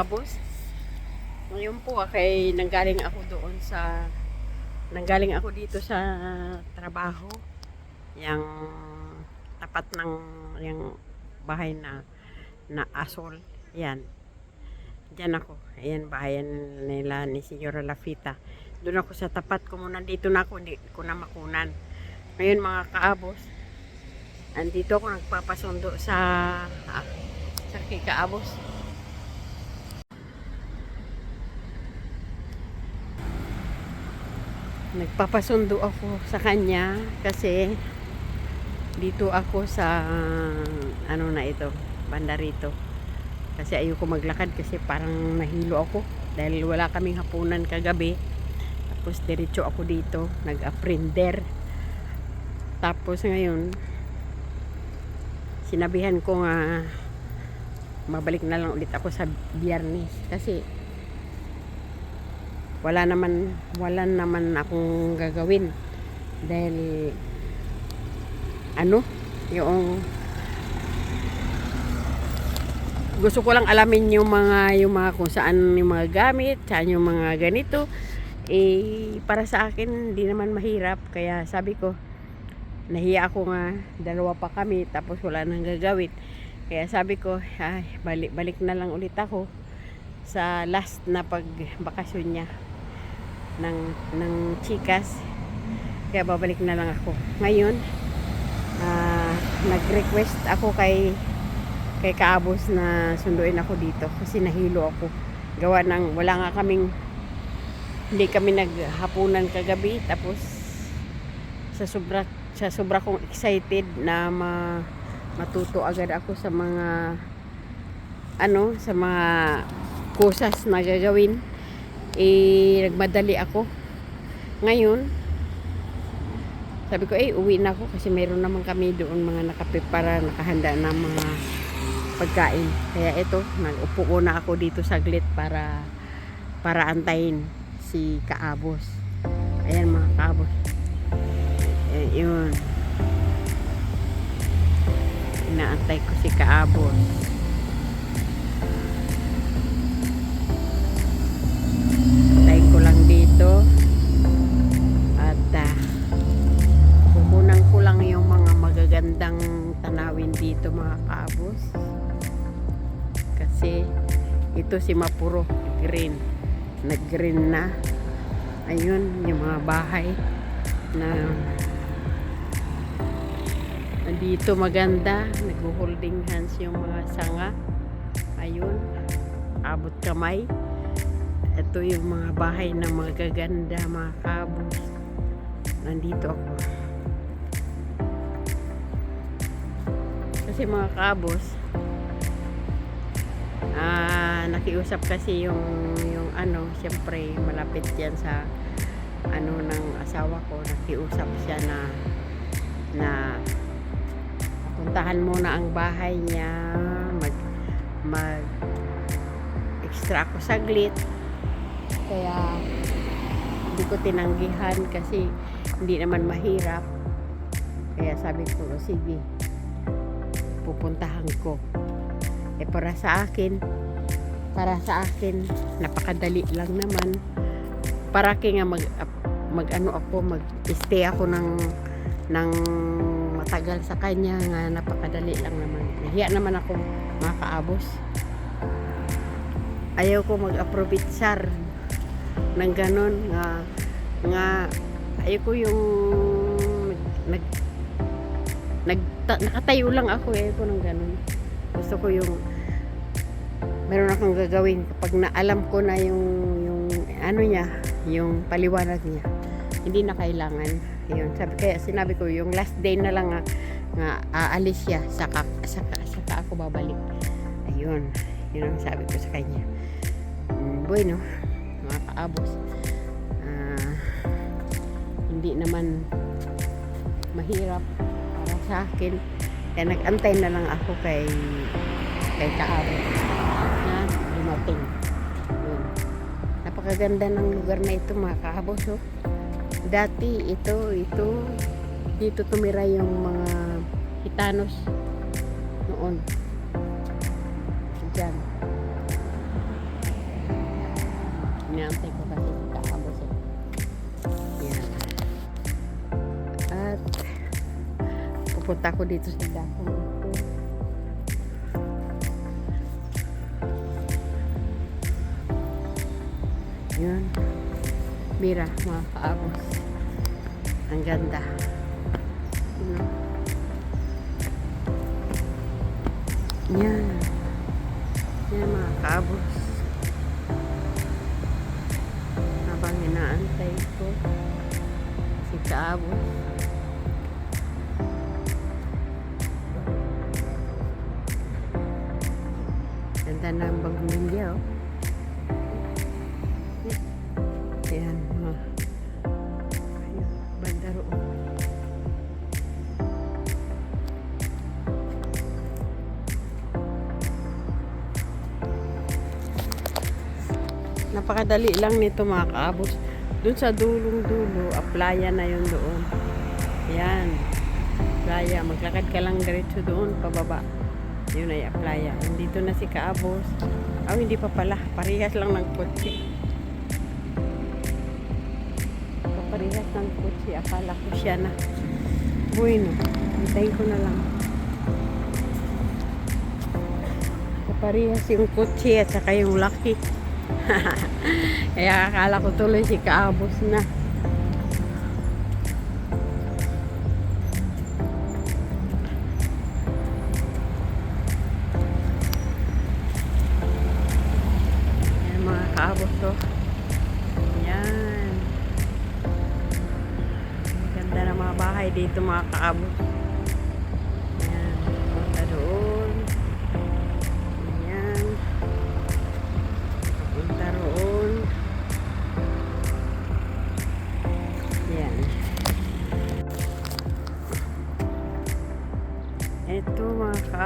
kaabos. Ngayon po ah, kay nanggaling ako doon sa nanggaling ako dito sa trabaho. Yang tapat ng yung bahay na na asol. Yan. Diyan ako. Ayan, bahayan nila ni Senyora Lafita. Doon ako sa tapat ko muna. Dito na ako. Hindi ko na makunan. Ngayon mga kaabos, andito ako nagpapasundo sa ah, sa kay kaabos. Nagpapasundo ako sa kanya kasi dito ako sa ano na ito, banda rito. Kasi ayoko maglakad kasi parang nahilo ako dahil wala kaming hapunan kagabi. Tapos diretso ako dito, nag-apprender. Tapos ngayon, sinabihan ko nga mabalik na lang ulit ako sa biyernes kasi wala naman wala naman akong gagawin. Dahil ano yung gusto ko lang alamin yung mga yung mga kung saan yung mga gamit saan yung mga ganito. Eh para sa akin hindi naman mahirap. Kaya sabi ko nahiya ako nga dalawa pa kami tapos wala nang gagawin. Kaya sabi ko ay, balik, balik na lang ulit ako sa last na pagbakasyon niya ng, ng chikas kaya babalik na lang ako. Ngayon ah, nag-request ako kay kay Kaabos na sunduin ako dito kasi nahilo ako. Gawa ng wala nga kaming hindi kami naghapunan kagabi. Tapos sa sobra sa sobra kong excited na ma, matuto agad ako sa mga ano sa mga kusas na gagawin eh nagmadali ako. Ngayon sabi ko eh uwi na ako kasi mayroon naman kami doon mga nakapipara nakahanda na mga pagkain. Kaya ito nagupo ko na ako dito saglit para para antayin si Kaabos. Ayan mga Kaabos. Eh, yun. Inaantay ko si Kaabos antayin ko lang dito. At ah, kukunan ko lang yung mga magagandang tanawin dito mga Kaabos. Kasi ito si Mapuro green. Nag green na. Ayun yung mga bahay na dito maganda. Nag-holding hands yung mga sanga. Ayun abot kamay ito yung mga bahay ng mga gaganda mga kabos nandito ako. Kasi mga kabos ah nakiusap kasi yung yung ano syempre malapit yan sa ano ng asawa ko. Nakiusap siya na na puntahan muna ang bahay niya mag mag extra ako saglit kaya hindi ko tinanggihan kasi hindi naman mahirap. Kaya sabi ko "O, sige pupuntahan ko. Eh para sa akin para sa akin napakadali lang naman. Para kaya nga mag mag ano ako mag stay ako ng ng matagal sa kanya nga napakadali lang naman. Nahiya naman ako mga kaabos. Ayaw ko mag-aprovechar ng ganon nga nga ayaw ko yung nag, nag ta- nakatayo lang ako eh ko ng ganon. Gusto ko yung meron akong gagawin kapag naalam ko na yung yung ano niya yung paliwanag niya. Hindi na kailangan. Yun sabi kaya sinabi ko yung last day na lang nga, nga aalis siya saka, saka, saka ako babalik. Ayun yun ang sabi ko sa kanya. Mm, bueno kaabos ah, hindi naman mahirap para sa akin. Kaya nag-antay na lang ako kay kay kaabos na dumating. Yun. Napakaganda ng lugar na ito mga kaabos oh. dati ito ito. Dito tumira yung mga hitanos. Noon. Dyan Inaantay ko kasi kaabos eh. Yan. At pupunta ko dito sa dakong. Yun. Mira, mga kaabos. Ang ganda. Ano? Yan. Yan mga kaabos. Inaantay ko si kaabos. Ganda ng bagong niya, oh. Mga ayun, banda roon. Napakadali lang nito mga kaabos. Doon sa dulong-dulo, a playa na yun doon. Ayan. Playa. Maglakad ka lang diretso doon, pababa. Yun ay playa. Dito na si kaabos. Oh, hindi pa pala. Parehas lang ng kotse. Parehas ng kotse. Akala ko siya na. Bueno. Hintayin ko na lang. Parehas yung kotse at saka yung laki. Kaya akala ko tuloy si Kaabos na. Yan mga Kaabos to. Yan. Ganda ng mga bahay dito mga Kaabos.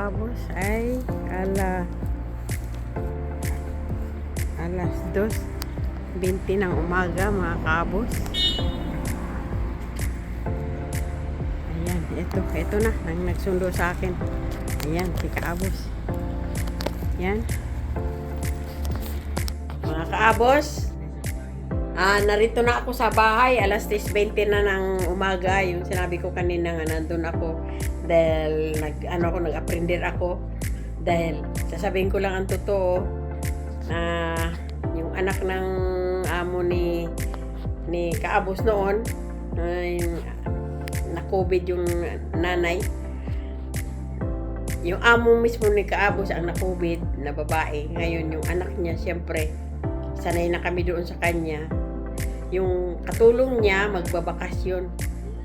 Mga kaabos ay ala alas 2.20 ng umaga mga kaabos. Ayan, ito, ito na, nang nagsundo sa akin. Ayan, si kaabos. Yan. Mga kaabos, ah, narito na ako sa bahay. Alas 10.20 na ng umaga. Yung sinabi ko kanina nga nandun ako dahil nag, ano ako, nag-apprender ako. Dahil sasabihin ko lang ang totoo na yung anak ng amo ni ni Kaabos noon ay na COVID yung nanay yung amo mismo ni Kaabos ang na-COVID na babae. Ngayon, yung anak niya, siyempre, sanay na kami doon sa kanya. Yung katulong niya, magbabakasyon.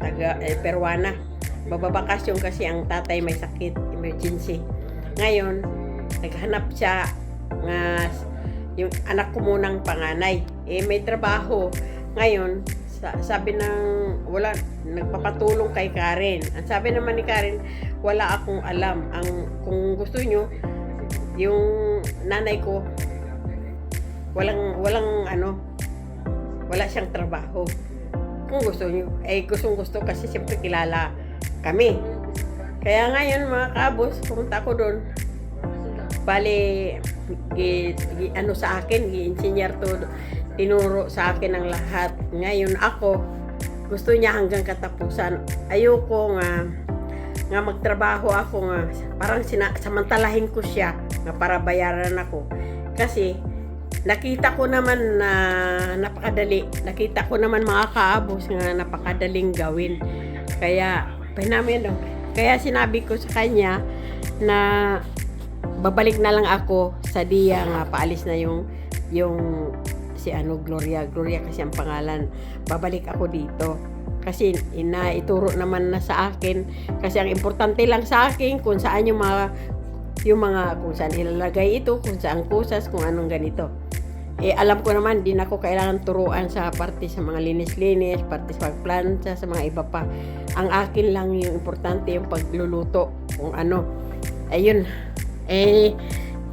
Taga eh, Peruana. Bababakasyon kasi ang tatay may sakit, emergency. Ngayon, naghanap siya nga yung anak ko munang panganay. Eh, may trabaho. Ngayon, sa, sabi ng wala nagpapatulong kay Karen. Ang sabi naman ni Karen, wala akong alam. Ang kung gusto nyo, yung nanay ko walang walang ano wala siyang trabaho. Kung gusto nyo, eh gustong gusto kasi siyempre kilala kami. Kaya ngayon mga kabos, pumunta ako doon. Bali, gi, gi- ano sa akin, gi-engineer to, tinuro sa akin ang lahat. Ngayon ako, gusto niya hanggang katapusan. Ayoko nga, nga magtrabaho ako nga, parang sina, samantalahin ko siya, nga para bayaran ako. Kasi, nakita ko naman na napakadali. Nakita ko naman mga kaabos nga napakadaling gawin. Kaya, pinamin Kaya sinabi ko sa kanya na babalik na lang ako sa dia nga paalis na yung yung si ano Gloria. Gloria kasi ang pangalan. Babalik ako dito. Kasi ina ituro naman na sa akin. Kasi ang importante lang sa akin kung saan yung mga yung mga kung saan ilalagay ito kung saan kusas kung anong ganito eh alam ko naman din ako kailangan turuan sa parte sa mga linis-linis parte sa pagplancha sa mga iba pa. Ang akin lang yung importante yung pagluluto kung ano. Ayun. Eh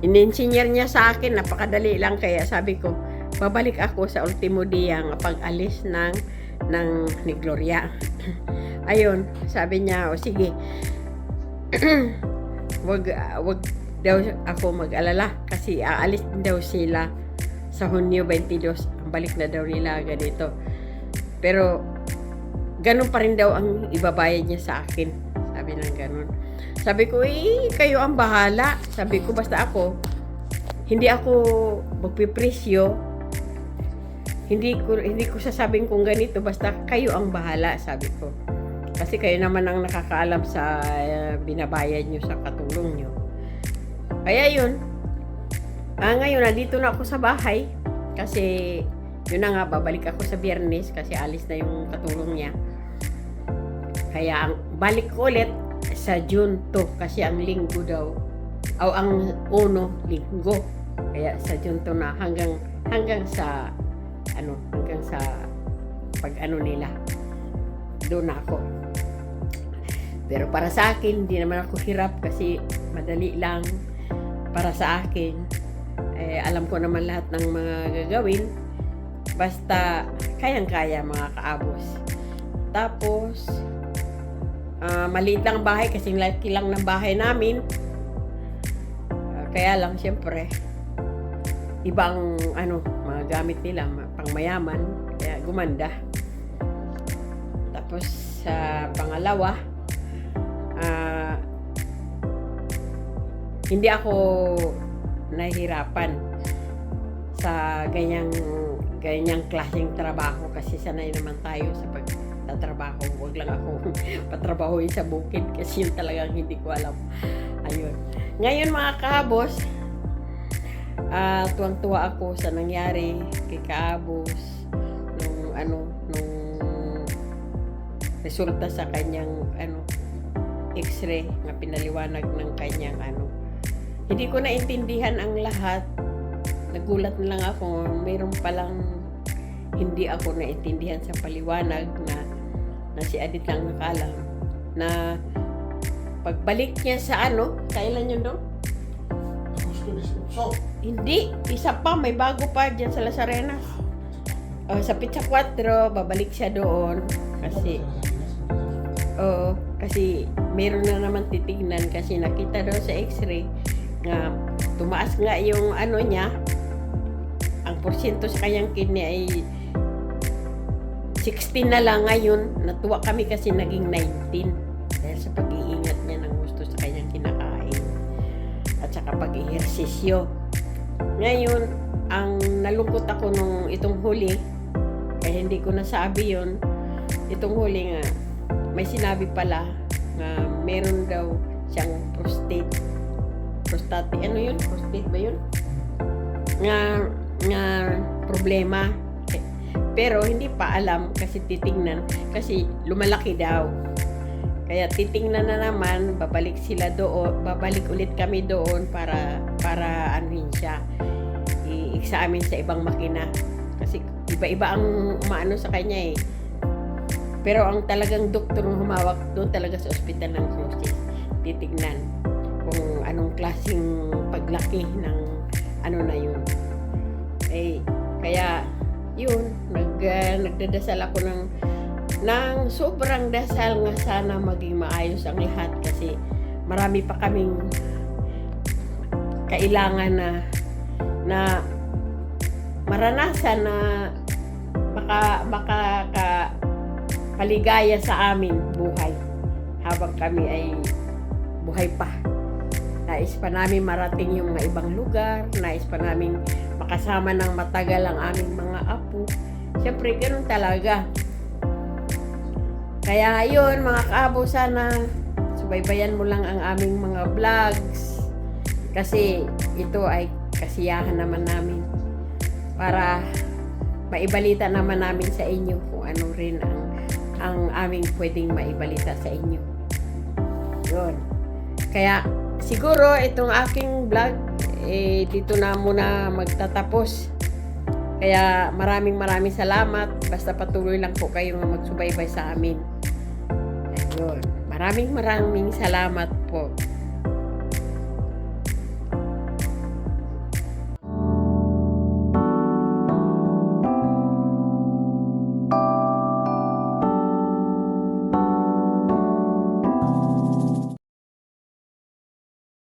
in-engineer niya sa akin napakadali lang. Kaya sabi ko babalik ako sa ultimo dia nga pag-alis ng ng ni Gloria. Ayun sabi niya o sige. Wag wag daw ako mag-alala kasi aalis din daw sila sa Hunyo 22, ang balik na daw nila ganito. Pero, ganun pa rin daw ang ibabayad niya sa akin. Sabi ng ganun. Sabi ko, eh, kayo ang bahala. Sabi ko, basta ako, hindi ako magpipresyo. Hindi ko, hindi ko sasabing kung ganito, basta kayo ang bahala, sabi ko. Kasi kayo naman ang nakakaalam sa uh, binabayad nyo sa katulong nyo. Kaya yun. Ah, ngayon, nandito na ako sa bahay. Kasi, yun na nga, babalik ako sa biyernes kasi alis na yung katulong niya. Kaya, balik ko ulit sa June 2 kasi ang linggo daw. O ang uno, linggo. Kaya sa June 2 na hanggang, hanggang sa, ano, hanggang sa pag ano nila. Doon ako. Pero para sa akin, hindi naman ako hirap kasi madali lang para sa akin. Eh, alam ko naman lahat ng mga gagawin. Basta, kayang-kaya mga kaabos. Tapos, ah, maliit lang ang bahay kasi laki lang ng bahay namin. Ah, kaya lang, syempre, ibang ano, mga gamit nila, ma- pangmayaman. Kaya gumanda. Tapos, sa pangalawa, ah, hindi ako nahihirapan sa ganyang ganyang klaseng trabaho kasi sanay naman tayo sa pagtatrabaho. Huwag lang ako patrabahoin sa bukid kasi yun talagang hindi ko alam. Ayun. Ngayon mga kahabos, ah tuwang-tuwa ako sa nangyari kay kahabos nung ano, nung resulta sa kanyang ano, x-ray na pinaliwanag ng kanyang ano. Hindi ko naintindihan ang lahat. Nagulat na lang ako, mayroon palang hindi ako naintindihan sa paliwanag na na si Adit lang nakalam na pagbalik niya sa ano, kailan yun doon? So, Hindi, isa pa, may bago pa dyan sa Las Arenas. Oh, sa Pizza 4, babalik siya doon. Kasi, Oo, kasi meron na naman titignan kasi nakita daw sa x-ray nga tumaas nga yung ano niya, ang porsyento sa kanyang kidney ay 16 na lang ngayon. Natuwa kami kasi naging 19 dahil sa pag-iingat niya ng gusto sa kanyang kinakain at saka pag-ehersisyo. Ngayon, ang nalungkot ako nung itong huli, eh hindi ko nasabi yon itong huli nga, may sinabi pala na meron daw siyang prostate. Prostate, ano yun? Prostate ba yun? Nga, nga problema. Pero hindi pa alam kasi titingnan. Kasi lumalaki daw. Kaya titingnan na naman, babalik sila doon, babalik ulit kami doon para para anuhin siya. I-examine sa ibang makina. Kasi iba-iba ang umaano sa kanya eh. Pero ang talagang doktor humawak doon talaga sa ospital ng Cruces, titignan klaseng paglaki ng ano na yun. Eh, kaya yun, nag, ah, nagdadasal ako ng ng sobrang dasal nga sana maging maayos ang lahat kasi marami pa kaming kailangan na na maranasan na baka baka ka paligaya sa amin buhay habang kami ay buhay pa. Nais pa namin marating yung mga ibang lugar, nais pa namin makasama ng matagal ang aming mga apo. Siyempre, ganun talaga. Kaya yun, mga kaabo, sana subaybayan mo lang ang aming mga vlogs. Kasi ito ay kasiyahan naman namin. Para maibalita naman namin sa inyo kung ano rin ang ang aming pwedeng maibalita sa inyo. Yun. Kaya siguro itong aking vlog eh dito na muna magtatapos. Kaya maraming maraming salamat. Basta patuloy lang po kayong magsubaybay sa amin. Ayun. Maraming maraming salamat po.